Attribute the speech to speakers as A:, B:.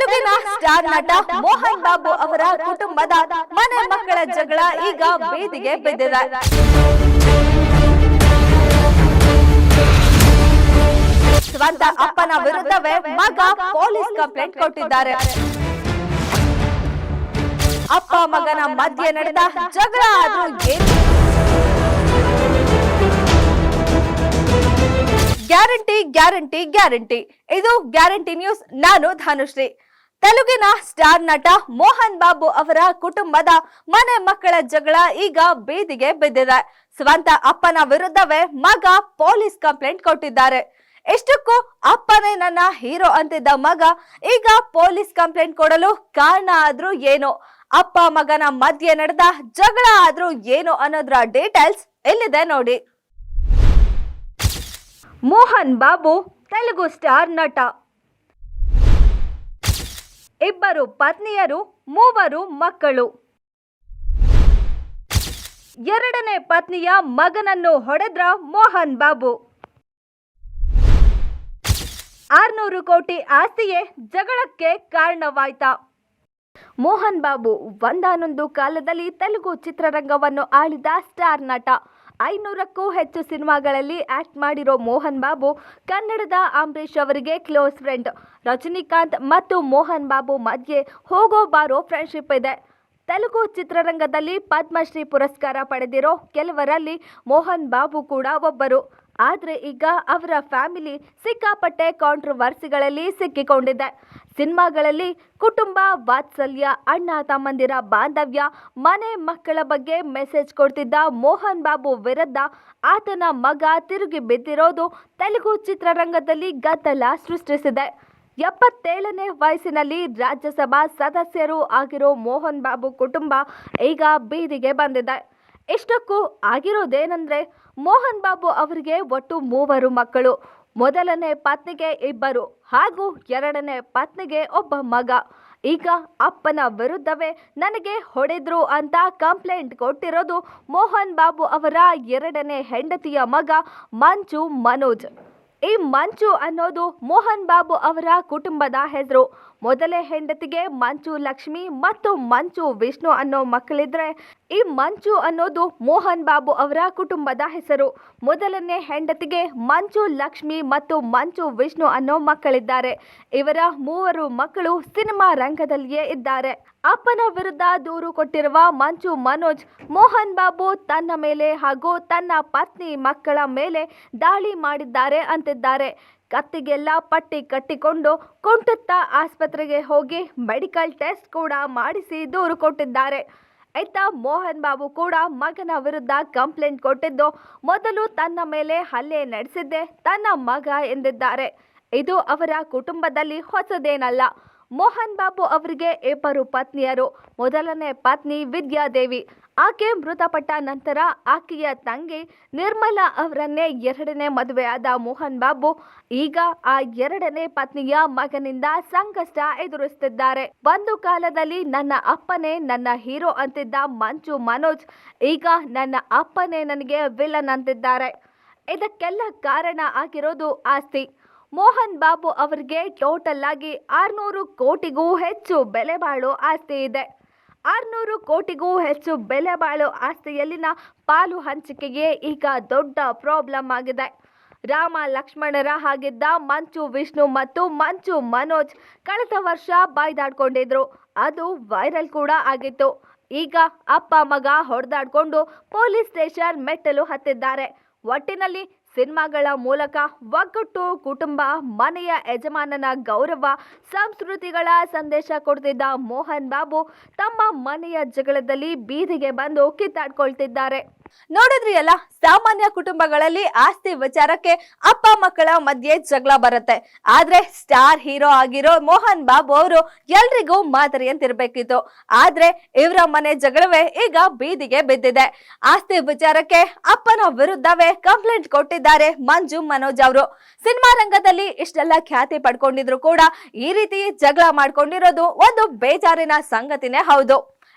A: ತೆಲುಗಿನ ಸ್ಟಾರ್ ನಟ ಮೋಹನ್ ಬಾಬು ಅವರ ಕುಟುಂಬದ ಮನೆ ಮಕ್ಕಳ ಜಗಳ ಈಗ ಬೀದಿಗೆ ಬಿದ್ದಿದೆ. ಸ್ವಂತ ಅಪ್ಪನ ವಿರುದ್ಧವೇ ಮಗ ಪೊಲೀಸ್ ಕಂಪ್ಲೇಂಟ್ ಕೊಟ್ಟಿದ್ದಾರೆ. ಅಪ್ಪ ಮಗನ ಮಧ್ಯೆ ನಡೆದ ಜಗಳ ಅದು ಗ್ಯಾರಂಟಿ ಗ್ಯಾರಂಟಿ ಗ್ಯಾರಂಟಿ. ಇದು ಗ್ಯಾರಂಟಿ ನ್ಯೂಸ್, ನಾನು ಧನುಶ್ರೀ. ತೆಲುಗಿನ ಸ್ಟಾರ್ ನಟ ಮೋಹನ್ ಬಾಬು ಅವರ ಕುಟುಂಬದ ಮನೆ ಮಕ್ಕಳ ಜಗಳ ಈಗ ಬೀದಿಗೆ ಬಿದ್ದಿದೆ. ಸ್ವಂತ ಅಪ್ಪನ ವಿರುದ್ಧವೇ ಮಗ ಪೊಲೀಸ್ ಕಂಪ್ಲೇಂಟ್ ಕೊಟ್ಟಿದ್ದಾರೆ. ಎಷ್ಟಕ್ಕೂ ಅಪ್ಪನೇ ನನ್ನ ಹೀರೋ ಅಂತಿದ್ದ ಮಗ, ಈಗ ಪೊಲೀಸ್ ಕಂಪ್ಲೇಂಟ್ ಕೊಡಲು ಕಾರಣ ಆದ್ರೂ ಏನು? ಅಪ್ಪ ಮಗನ ಮಧ್ಯೆ ನಡೆದ ಜಗಳ ಆದ್ರೂ ಏನು ಅನ್ನೋದ್ರ ಡೀಟೇಲ್ಸ್ ಎಲ್ಲಿದೆ ನೋಡಿ. ಮೋಹನ್ ಬಾಬು, ತೆಲುಗು ಸ್ಟಾರ್ ನಟ. ಇಬ್ಬರು ಪತ್ನಿಯರು, ಮೂವರು ಮಕ್ಕಳು. ಎರಡನೇ ಪತ್ನಿಯ ಮಗನನ್ನು ಹೊಡೆದ್ರ ಮೋಹನ್ ಬಾಬು. ಆರ್ನೂರು ಕೋಟಿ ಆಸ್ತಿಯೇ ಜಗಳಕ್ಕೆ ಕಾರಣವಾಯ್ತಾ. ಮೋಹನ್ ಬಾಬು ಒಂದಾನೊಂದು ಕಾಲದಲ್ಲಿ ತೆಲುಗು ಚಿತ್ರರಂಗವನ್ನು ಆಳಿದ ಸ್ಟಾರ್ ನಟ. ಐನೂರಕ್ಕೂ ಹೆಚ್ಚು ಸಿನಿಮಾಗಳಲ್ಲಿ ಆಕ್ಟ್ ಮಾಡಿರೋ ಮೋಹನ್ ಬಾಬು ಕನ್ನಡದ ಅಂಬರೀಷ್ ಅವರಿಗೆ ಕ್ಲೋಸ್ ಫ್ರೆಂಡ್. ರಜನಿಕಾಂತ್ ಮತ್ತು ಮೋಹನ್ ಬಾಬು ಮಧ್ಯೆ ಹೋಗೋ ಬಾರೋ ಫ್ರೆಂಡ್ಶಿಪ್ ಇದೆ. ತೆಲುಗು ಚಿತ್ರರಂಗದಲ್ಲಿ ಪದ್ಮಶ್ರೀ ಪುರಸ್ಕಾರ ಪಡೆದಿರೋ ಕೆಲವರಲ್ಲಿ ಮೋಹನ್ ಬಾಬು ಕೂಡ ಒಬ್ಬರು. ಆದರೆ ಈಗ ಅವರ ಫ್ಯಾಮಿಲಿ ಸಿಕ್ಕಾಪಟ್ಟೆ ಕಾಂಟ್ರವರ್ಸಿಗಳಲ್ಲಿ ಸಿಕ್ಕಿಕೊಂಡಿದೆ. ಸಿನಿಮಾಗಳಲ್ಲಿ ಕುಟುಂಬ, ವಾತ್ಸಲ್ಯ, ಅಣ್ಣ, ತಮ್ಮಂದಿರ ಬಾಂಧವ್ಯ, ಮನೆ, ಮಕ್ಕಳ ಬಗ್ಗೆ ಮೆಸೇಜ್ ಕೊಡ್ತಿದ್ದ ಮೋಹನ್ ಬಾಬು ವಿರುದ್ಧ ಆತನ ಮಗ ತಿರುಗಿ ಬಿದ್ದಿರೋದು ತೆಲುಗು ಚಿತ್ರರಂಗದಲ್ಲಿ ಗದ್ದಲ ಸೃಷ್ಟಿಸಿದೆ. ಎಪ್ಪತ್ತೇಳನೇ ವಯಸ್ಸಿನಲ್ಲಿ ರಾಜ್ಯಸಭಾ ಸದಸ್ಯರು ಆಗಿರೋ ಮೋಹನ್ ಬಾಬು ಕುಟುಂಬ ಈಗ ಬೀದಿಗೆ ಬಂದಿದೆ. ಇಷ್ಟಕ್ಕೂ ಆಗಿರೋದೇನೆಂದ್ರೆ ಮೋಹನ್ ಬಾಬು ಅವರಿಗೆ ಒಟ್ಟು ಮೂವರು ಮಕ್ಕಳು. ಮೊದಲನೇ ಪತ್ನಿಗೆ ಇಬ್ಬರು ಹಾಗೂ ಎರಡನೇ ಪತ್ನಿಗೆ ಒಬ್ಬ ಮಗ. ಈಗ ಅಪ್ಪನ ವಿರುದ್ಧವೇ ನನಗೆ ಹೊಡೆದ್ರು ಅಂತ ಕಂಪ್ಲೇಂಟ್ ಕೊಟ್ಟಿರೋದು ಮೋಹನ್ ಬಾಬು ಅವರ ಎರಡನೇ ಹೆಂಡತಿಯ ಮಗ ಮಂಜು ಮನೋಜ್. ಈ ಮಂಜು ಅನ್ನೋದು ಮೋಹನ್ ಬಾಬು ಅವರ ಕುಟುಂಬದ ಹೆಸರು. ಮೊದಲೇ ಹೆಂಡತಿಗೆ ಮಂಚು ಲಕ್ಷ್ಮಿ ಮತ್ತು ಮಂಚು ವಿಷ್ಣು ಅನ್ನೋ ಮಕ್ಕಳಿದ್ರೆ ಈ ಮಂಚು ಅನ್ನೋದು ಮೋಹನ್ ಬಾಬು ಅವರ ಕುಟುಂಬದ ಹೆಸರು. ಮೊದಲನೇ ಹೆಂಡತಿಗೆ ಮಂಚು ಲಕ್ಷ್ಮಿ ಮತ್ತು ಮಂಚು ವಿಷ್ಣು ಅನ್ನೋ ಮಕ್ಕಳಿದ್ದಾರೆ. ಇವರ ಮೂವರು ಮಕ್ಕಳು ಸಿನಿಮಾ ರಂಗದಲ್ಲಿಯೇ ಇದ್ದಾರೆ. ಅಪ್ಪನ ವಿರುದ್ಧ ದೂರು ಕೊಟ್ಟಿರುವ ಮಂಚು ಮನೋಜ್, ಮೋಹನ್ ಬಾಬು ತನ್ನ ಮೇಲೆ ಹಾಗೂ ತನ್ನ ಪತ್ನಿ ಮಕ್ಕಳ ಮೇಲೆ ದಾಳಿ ಮಾಡಿದ್ದಾರೆ ಅಂತಿದ್ದಾರೆ. ಕತ್ತಿಗೆಲ್ಲ ಪಟ್ಟಿ ಕಟ್ಟಿಕೊಂಡು ಕುಂಟುತ್ತಾ ಆಸ್ಪತ್ರೆಗೆ ಹೋಗಿ ಮೆಡಿಕಲ್ ಟೆಸ್ಟ್ ಕೂಡ ಮಾಡಿಸಿ ದೂರು ಕೊಟ್ಟಿದ್ದಾರೆ. ಆಯ್ತಾ, ಮೋಹನ್ ಬಾಬು ಕೂಡ ಮಗನ ವಿರುದ್ಧ ಕಂಪ್ಲೇಂಟ್ ಕೊಟ್ಟಿದ್ದು ಮೊದಲು ತನ್ನ ಮೇಲೆ ಹಲ್ಲೆ ನಡೆಸಿದ್ದೆ ತನ್ನ ಮಗ ಎಂದಿದ್ದಾರೆ. ಇದು ಅವರ ಕುಟುಂಬದಲ್ಲಿ ಹೊಸದೇನಲ್ಲ. ಮೋಹನ್ ಬಾಬು ಅವರಿಗೆ ಇಬ್ಬರು ಪತ್ನಿಯರು. ಮೊದಲನೇ ಪತ್ನಿ ವಿದ್ಯಾದೇವಿ. ಆಕೆ ಮೃತಪಟ್ಟ ನಂತರ ಆಕೆಯ ತಂಗಿ ನಿರ್ಮಲಾ ಅವರನ್ನೇ ಎರಡನೇ ಮದುವೆಯಾದ ಮೋಹನ್ ಬಾಬು ಈಗ ಆ ಎರಡನೇ ಪತ್ನಿಯ ಮಗನಿಂದ ಸಂಕಷ್ಟ ಎದುರಿಸುತ್ತಿದ್ದಾರೆ. ಒಂದು ಕಾಲದಲ್ಲಿ ನನ್ನ ಅಪ್ಪನೇ ನನ್ನ ಹೀರೋ ಅಂತಿದ್ದ ಮಂಜು ಮನೋಜ್, ಈಗ ನನ್ನ ಅಪ್ಪನೇ ನನಗೆ ವಿಲನ್ ಅಂತಿದ್ದಾರೆ. ಇದಕ್ಕೆಲ್ಲ ಕಾರಣ ಆಗಿರೋದು ಆಸ್ತಿ. ಮೋಹನ್ ಬಾಬು ಅವರಿಗೆ ಟೋಟಲ್ ಆಗಿ ಆರ್ನೂರು ಕೋಟಿಗೂ ಹೆಚ್ಚು ಬೆಲೆ ಬಾಳೋ ಆಸ್ತಿ ಇದೆ. ಆರ್ನೂರು ಕೋಟಿಗೂ ಹೆಚ್ಚು ಬೆಲೆ ಬಾಳೋ ಆಸ್ತಿಯಲ್ಲಿನ ಪಾಲು ಹಂಚಿಕೆಗೆ ಈಗ ದೊಡ್ಡ ಪ್ರಾಬ್ಲಮ್ ಆಗಿದೆ. ರಾಮ ಲಕ್ಷ್ಮಣರ ಹಾಗಿದ್ದ ಮಂಚು ವಿಷ್ಣು ಮತ್ತು ಮಂಚು ಮನೋಜ್ ಕಳೆದ ವರ್ಷ ಬಾಯ್ದಾಡ್ಕೊಂಡಿದ್ರು. ಅದು ವೈರಲ್ ಕೂಡ ಆಗಿತ್ತು. ಈಗ ಅಪ್ಪ ಮಗ ಹೊಡೆದಾಡ್ಕೊಂಡು ಪೊಲೀಸ್ ಸ್ಟೇಷನ್ ಮೆಟ್ಟಲು ಹತ್ತಿದ್ದಾರೆ. ಒಟ್ಟಿನಲ್ಲಿ ಸಿನಿಮಾಗಳ ಮೂಲಕ ಒಗ್ಗಟ್ಟು ಕುಟುಂಬ, ಮನೆಯ ಯಜಮಾನನ ಗೌರವ, ಸಂಸ್ಕೃತಿಗಳ ಸಂದೇಶ ಕೊಡ್ತಿದ್ದ ಮೋಹನ್ ಬಾಬು ತಮ್ಮ ಮನೆಯ ಜಗಳದಲ್ಲಿ ಬೀದಿಗೆ ಬಂದು ಕಿತ್ತಾಡ್ಕೊಳ್ತಿದ್ದಾರೆ. ನೋಡಿದ್ರಿ ಅಲ್ಲ, ಸಾಮಾನ್ಯ ಕುಟುಂಬಗಳಲ್ಲಿ ಆಸ್ತಿ ವಿಚಾರಕ್ಕೆ ಅಪ್ಪ ಮಕ್ಕಳ ಮಧ್ಯೆ ಜಗಳ ಬರುತ್ತೆ. ಆದ್ರೆ ಸ್ಟಾರ್ ಹೀರೋ ಆಗಿರೋ ಮೋಹನ್ ಬಾಬು ಅವರು ಎಲ್ರಿಗೂ ಮಾದರಿ ಅಂತಿರ್ಬೇಕಿತ್ತು. ಆದ್ರೆ ಇವರ ಮನೆ ಜಗಳವೇ ಈಗ ಬೀದಿಗೆ ಬಿದ್ದಿದೆ. ಆಸ್ತಿ ವಿಚಾರಕ್ಕೆ ಅಪ್ಪನ ವಿರುದ್ಧವೇ ಕಂಪ್ಲೇಂಟ್ ಕೊಟ್ಟಿದ್ದಾರೆ ಮಂಜು ಮನೋಜ್ ಅವರು. ಸಿನಿಮಾ ರಂಗದಲ್ಲಿ ಇಷ್ಟೆಲ್ಲ ಖ್ಯಾತಿ ಪಡ್ಕೊಂಡಿದ್ರು ಕೂಡ ಈ ರೀತಿ ಜಗಳ ಮಾಡ್ಕೊಂಡಿರೋದು ಒಂದು ಬೇಜಾರಿನ ಸಂಗತಿನೇ ಹೌದು.